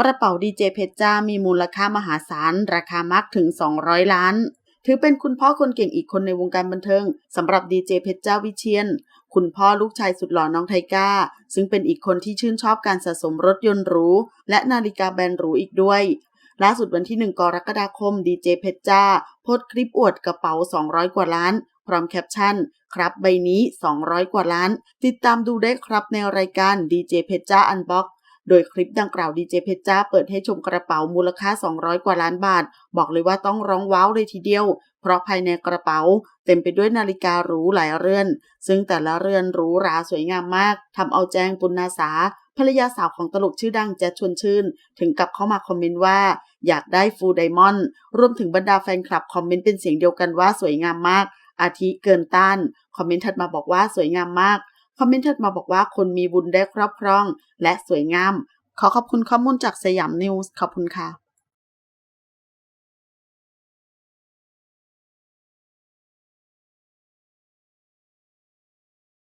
กระเป๋าดีเจเพชรจ้ามีมูลค่ามหาศาล ราคามากถึง 200 ล้าน ถือเป็นคุณพ่อคนเก่งอีกคนในวงการบันเทิงสำหรับดีเจเพชรจ้าวิเชียน คุณพ่อลูกชายสุดหล่อน้องไทก้า ซึ่งเป็นอีกคนที่ชื่นชอบการสะสมรถยนต์หรู และนาฬิกาแบรนด์หรูอีกด้วยล่าสุดวันที่ 1 กรกฎาคมดีเจเพชรจ้าโพสคลิปอวดกระเป๋า 200 กว่าล้าน พร้อมแคปชั่น ครับใบนี้ 200 กว่าล้าน ติดตามดูได้ครับในรายการดีเจเพชรจ้าอันบ็อก โดยคลิปดังกล่าวดีเจเพชรจ้าเปิดให้ชมกระเป๋ามูลค่า 200 กว่าล้านบาท บอกเลยว่าต้องร้องว้าวเลยทีเดียว เพราะภายในกระเป๋าเต็มไปด้วยนาฬิกาหรูหลายเรือน ซึ่งแต่ละเรือนหรูหราสวยงามมากทำเอาแจงปุณนาสาภรรยาสาวของตลกชื่อดังแจ๊ชวนชื่น ถึงกับเข้ามาคอมเมนต์ว่า อยากได้ฟูลไดมอนด์รวมถึงบรรดาแฟนคลับคอมเมนต์เป็นเสียงเดียวกันว่าสวยงามมาก อาทิเกินต้าน คอมเมนต์ถัดมาบอกว่าสวยงามมาก คอมเมนต์ถัดมาบอกว่าคนมีบุญได้ครอบครอง และสวยงาม ขอขอบคุณข้อมูลจากสยามนิวส์ขอบคุณค่ะ